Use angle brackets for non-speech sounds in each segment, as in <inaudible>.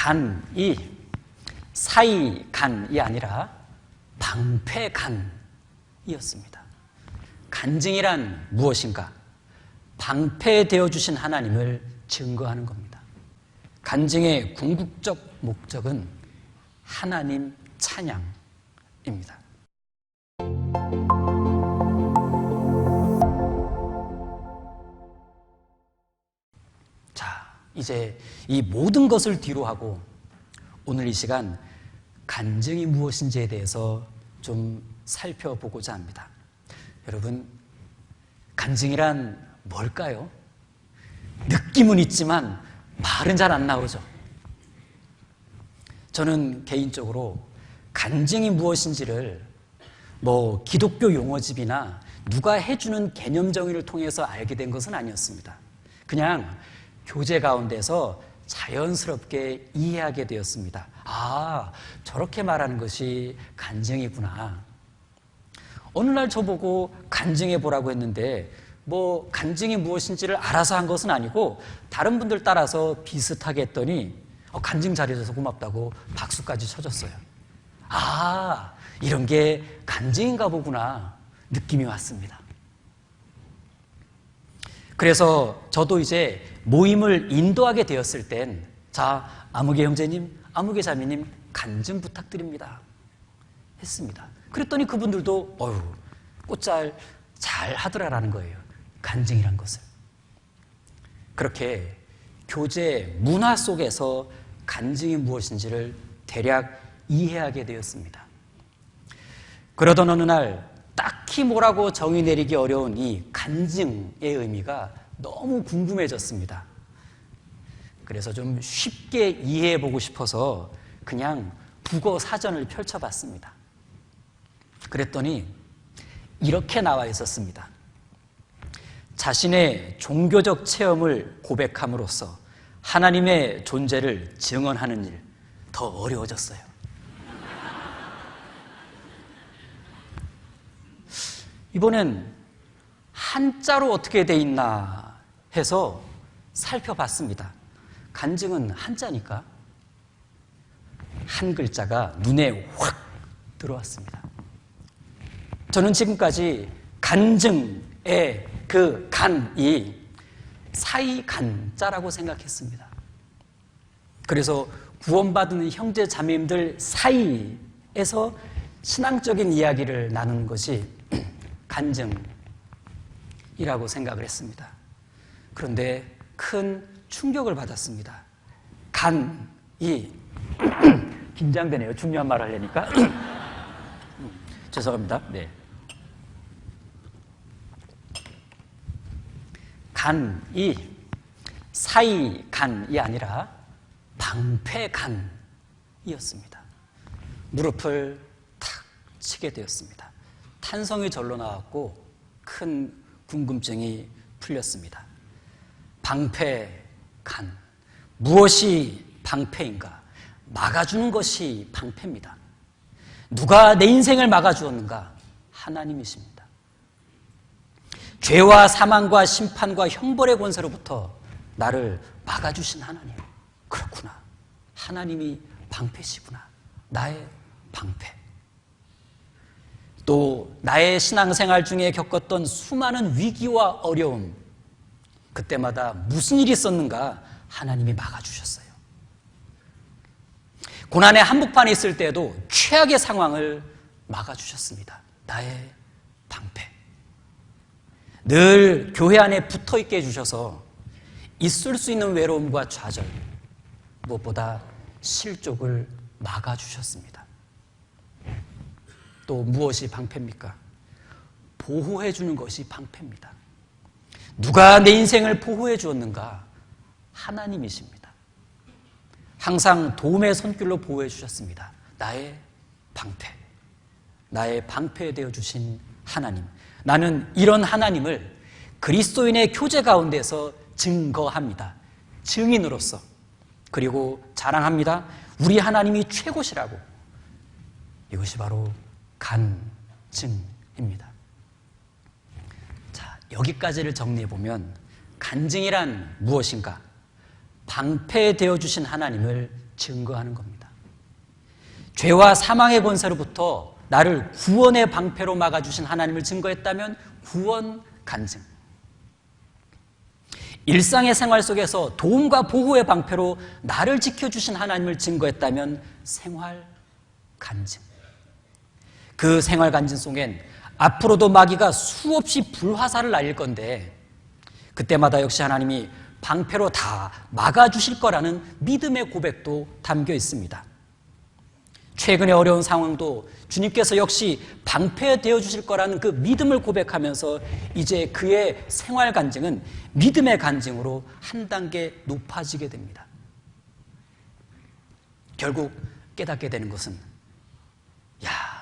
간이 사이 간이 아니라 방패 간이었습니다. 간증이란 무엇인가? 방패되어 주신 하나님을 증거하는 겁니다. 간증의 궁극적 목적은 하나님 찬양입니다. 이제 이 모든 것을 뒤로 하고 오늘 이 시간 간증이 무엇인지에 대해서 좀 살펴보고자 합니다. 여러분, 간증이란 뭘까요? 느낌은 있지만 말은 잘 안 나오죠. 저는 개인적으로 간증이 무엇인지를 뭐 기독교 용어집이나 누가 해주는 개념 정의를 통해서 알게 된 것은 아니었습니다. 그냥 교제 가운데서 자연스럽게 이해하게 되었습니다. 아, 저렇게 말하는 것이 간증이구나. 어느 날 저보고 간증해 보라고 했는데 뭐 간증이 무엇인지를 알아서 한 것은 아니고 다른 분들 따라서 비슷하게 했더니 어, 간증 잘해줘서 고맙다고 박수까지 쳐줬어요. 아, 이런 게 간증인가 보구나 느낌이 왔습니다. 그래서 저도 이제 모임을 인도하게 되었을 땐, 자, 아무개 형제님, 아무개 자매님, 간증 부탁드립니다. 했습니다. 그랬더니 그분들도, 어휴, 꽃잘 잘 하더라라는 거예요. 간증이란 것을. 그렇게 교제 문화 속에서 간증이 무엇인지를 대략 이해하게 되었습니다. 그러던 어느 날 딱히 뭐라고 정의 내리기 어려운 이 간증의 의미가 너무 궁금해졌습니다. 그래서 좀 쉽게 이해해 보고 싶어서 그냥 국어 사전을 펼쳐봤습니다. 그랬더니 이렇게 나와 있었습니다. 자신의 종교적 체험을 고백함으로써 하나님의 존재를 증언하는 일 더 어려워졌어요. 이번엔 한자로 어떻게 돼 있나 해서 살펴봤습니다. 간증은 한자니까 한 글자가 눈에 확 들어왔습니다. 저는 지금까지 간증의 그 간이 사이 간자라고 생각했습니다. 그래서 구원받은 형제 자매님들 사이에서 신앙적인 이야기를 나누는 것이 간증이라고 생각을 했습니다. 그런데 큰 충격을 받았습니다. 간이 <clears throat> 긴장되네요. 중요한 말 하려니까. <clears throat> 죄송합니다. 네. 간이 사이 간이 아니라 방패 간이었습니다. 무릎을 탁 치게 되었습니다. 탄성이 절로 나왔고 큰 궁금증이 풀렸습니다. 방패 간 무엇이 방패인가? 막아주는 것이 방패입니다. 누가 내 인생을 막아주었는가? 하나님이십니다. 죄와 사망과 심판과 형벌의 권세로부터 나를 막아주신 하나님. 그렇구나. 하나님이 방패시구나. 나의 방패. 또 나의 신앙생활 중에 겪었던 수많은 위기와 어려움. 그때마다 무슨 일이 있었는가 하나님이 막아주셨어요. 고난의 한복판에 있을 때에도 최악의 상황을 막아주셨습니다. 나의 방패. 늘 교회 안에 붙어 있게 해주셔서 있을 수 있는 외로움과 좌절, 무엇보다 실족을 막아주셨습니다. 또 무엇이 방패입니까? 보호해 주는 것이 방패입니다. 누가 내 인생을 보호해 주었는가? 하나님이십니다. 항상 도움의 손길로 보호해 주셨습니다. 나의 방패. 나의 방패 되어 주신 하나님. 나는 이런 하나님을 그리스도인의 교제 가운데서 증거합니다. 증인으로서. 그리고 자랑합니다. 우리 하나님이 최고시라고. 이것이 바로 간증입니다. 자, 여기까지를 정리해 보면 간증이란 무엇인가? 방패 되어 주신 하나님을 증거하는 겁니다. 죄와 사망의 권세로부터 나를 구원의 방패로 막아주신 하나님을 증거했다면 구원 간증. 일상의 생활 속에서 도움과 보호의 방패로 나를 지켜주신 하나님을 증거했다면 생활 간증. 그 생활 간증 속엔 앞으로도 마귀가 수없이 불화살을 날릴 건데 그때마다 역시 하나님이 방패로 다 막아주실 거라는 믿음의 고백도 담겨 있습니다. 최근의 어려운 상황도 주님께서 역시 방패되어 주실 거라는 그 믿음을 고백하면서 이제 그의 생활 간증은 믿음의 간증으로 한 단계 높아지게 됩니다. 결국 깨닫게 되는 것은 야,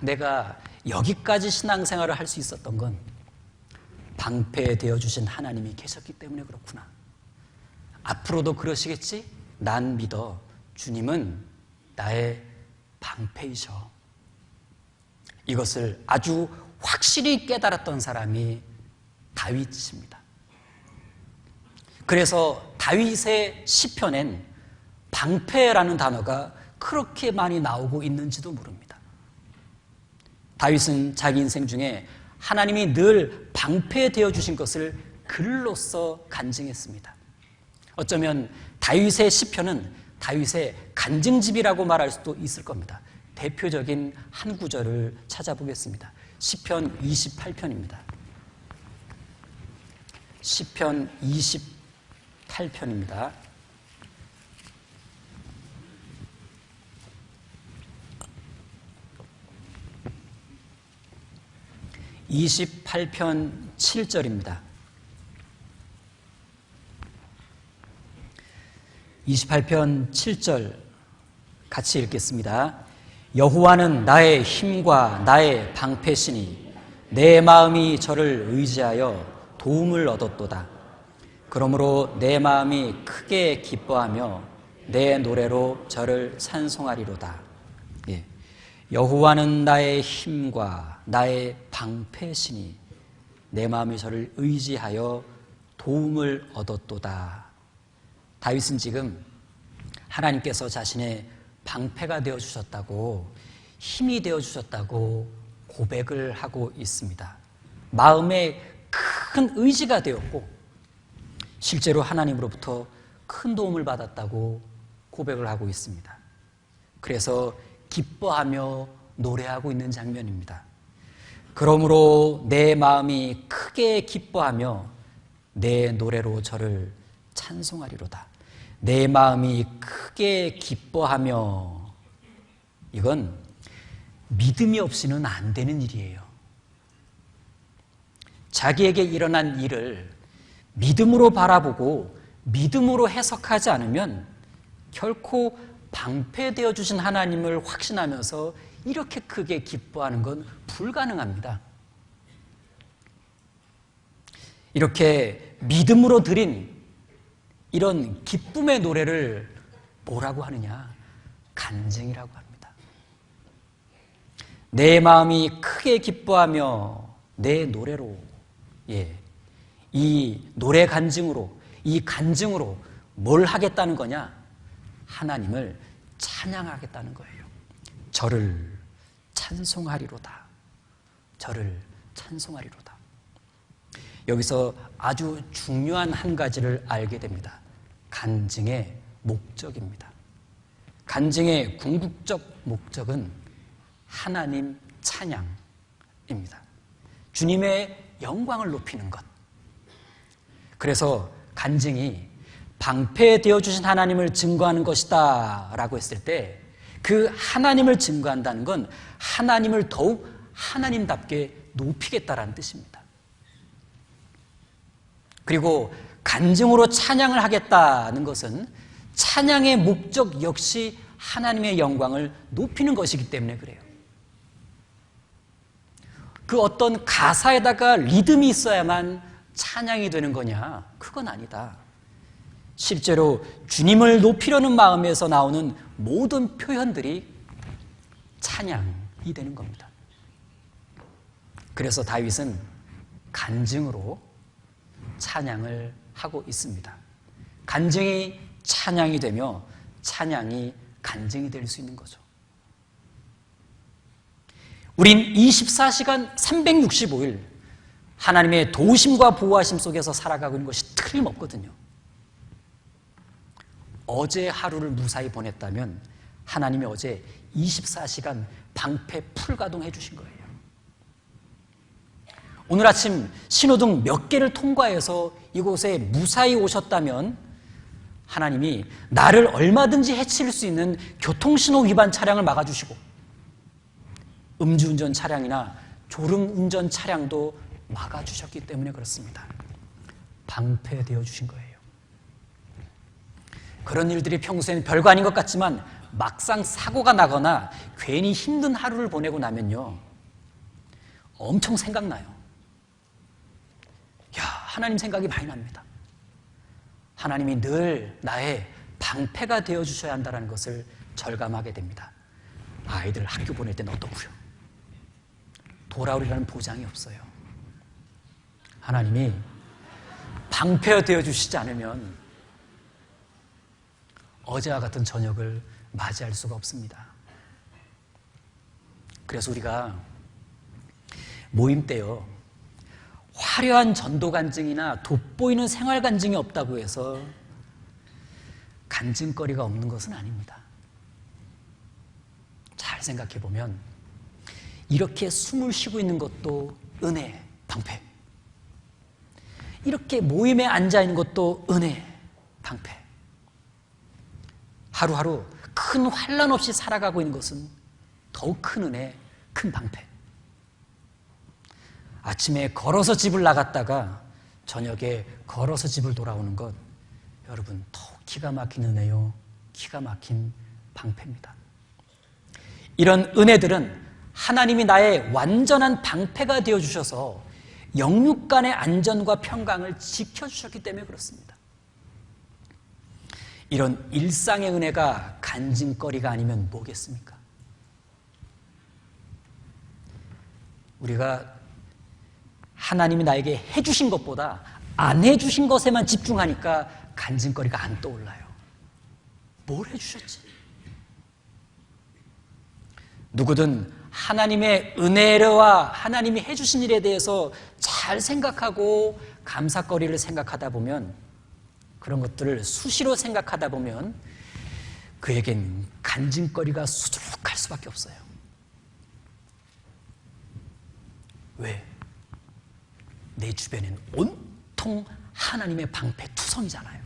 내가 여기까지 신앙생활을 할 수 있었던 건 방패되어 주신 하나님이 계셨기 때문에 그렇구나. 앞으로도 그러시겠지? 난 믿어. 주님은 나의 방패이셔. 이것을 아주 확실히 깨달았던 사람이 다윗입니다. 그래서 다윗의 시편엔 방패라는 단어가 그렇게 많이 나오고 있는지도 모릅니다. 다윗은 자기 인생 중에 하나님이 늘 방패되어 주신 것을 글로써 간증했습니다. 어쩌면 다윗의 시편은 다윗의 간증집이라고 말할 수도 있을 겁니다. 대표적인 한 구절을 찾아보겠습니다. 시편 28편입니다. 시편 28편입니다. 28편 7절입니다. 28편 7절 같이 읽겠습니다. 여호와는 나의 힘과 나의 방패시니 내 마음이 저를 의지하여 도움을 얻었도다. 그러므로 내 마음이 크게 기뻐하며 내 노래로 저를 찬송하리로다. 예. 여호와는 나의 힘과 나의 방패시니 내 마음이 저를 의지하여 도움을 얻었도다. 다윗은 지금 하나님께서 자신의 방패가 되어 주셨다고 힘이 되어 주셨다고 고백을 하고 있습니다. 마음에 큰 의지가 되었고 실제로 하나님으로부터 큰 도움을 받았다고 고백을 하고 있습니다. 그래서 기뻐하며 노래하고 있는 장면입니다. 그러므로 내 마음이 크게 기뻐하며 내 노래로 저를 찬송하리로다. 내 마음이 크게 기뻐하며 이건 믿음이 없이는 안 되는 일이에요. 자기에게 일어난 일을 믿음으로 바라보고 믿음으로 해석하지 않으면 결코 방패되어 주신 하나님을 확신하면서 이렇게 크게 기뻐하는 건 불가능합니다. 이렇게 믿음으로 드린 이런 기쁨의 노래를 뭐라고 하느냐? 간증이라고 합니다. 내 마음이 크게 기뻐하며 내 노래로, 예. 이 노래 간증으로, 이 간증으로 뭘 하겠다는 거냐? 하나님을 찬양하겠다는 거예요. 저를 찬송하리로다. 저를 찬송하리로다. 여기서 아주 중요한 한 가지를 알게 됩니다. 간증의 목적입니다. 간증의 궁극적 목적은 하나님 찬양입니다. 주님의 영광을 높이는 것. 그래서 간증이 방패되어 주신 하나님을 증거하는 것이다 라고 했을 때 그 하나님을 증거한다는 건 하나님을 더욱 하나님답게 높이겠다라는 뜻입니다. 그리고 간증으로 찬양을 하겠다는 것은 찬양의 목적 역시 하나님의 영광을 높이는 것이기 때문에 그래요. 그 어떤 가사에다가 리듬이 있어야만 찬양이 되는 거냐? 그건 아니다. 실제로 주님을 높이려는 마음에서 나오는 모든 표현들이 찬양이 되는 겁니다. 그래서 다윗은 간증으로 찬양을 하고 있습니다. 간증이 찬양이 되며 찬양이 간증이 될 수 있는 거죠. 우린 24시간 365일 하나님의 도우심과 보호하심 속에서 살아가고 있는 것이 틀림없거든요. 어제 하루를 무사히 보냈다면 하나님이 어제 24시간 방패 풀가동해 주신 거예요. 오늘 아침 신호등 몇 개를 통과해서 이곳에 무사히 오셨다면 하나님이 나를 얼마든지 해칠 수 있는 교통신호 위반 차량을 막아주시고 음주운전 차량이나 졸음운전 차량도 막아주셨기 때문에 그렇습니다. 방패되어 주신 거예요. 그런 일들이 평소엔 별거 아닌 것 같지만 막상 사고가 나거나 괜히 힘든 하루를 보내고 나면요. 엄청 생각나요. 야, 하나님 생각이 많이 납니다. 하나님이 늘 나의 방패가 되어 주셔야 한다는 것을 절감하게 됩니다. 아이들 학교 보낼 땐 어떻고요? 돌아오리라는 보장이 없어요. 하나님이 방패가 되어 주시지 않으면 어제와 같은 저녁을 맞이할 수가 없습니다. 그래서 우리가 모임 때요. 화려한 전도 간증이나 돋보이는 생활 간증이 없다고 해서 간증거리가 없는 것은 아닙니다. 잘 생각해 보면 이렇게 숨을 쉬고 있는 것도 은혜, 방패. 이렇게 모임에 앉아 있는 것도 은혜, 방패. 하루하루 큰 환란 없이 살아가고 있는 것은 더욱 큰 은혜, 큰 방패. 아침에 걸어서 집을 나갔다가 저녁에 걸어서 집을 돌아오는 것 여러분 더욱 기가 막힌 은혜요, 기가 막힌 방패입니다. 이런 은혜들은 하나님이 나의 완전한 방패가 되어 주셔서 영육 간의 안전과 평강을 지켜 주셨기 때문에 그렇습니다. 이런 일상의 은혜가 간증거리가 아니면 뭐겠습니까? 우리가 하나님이 나에게 해주신 것보다 안 해주신 것에만 집중하니까 간증거리가 안 떠올라요. 뭘 해주셨지? 누구든 하나님의 은혜와 하나님이 해주신 일에 대해서 잘 생각하고 감사거리를 생각하다 보면 그런 것들을 수시로 생각하다 보면 그에겐 간증거리가 수두룩할 수밖에 없어요. 왜? 내 주변엔 온통 하나님의 방패 투성이잖아요.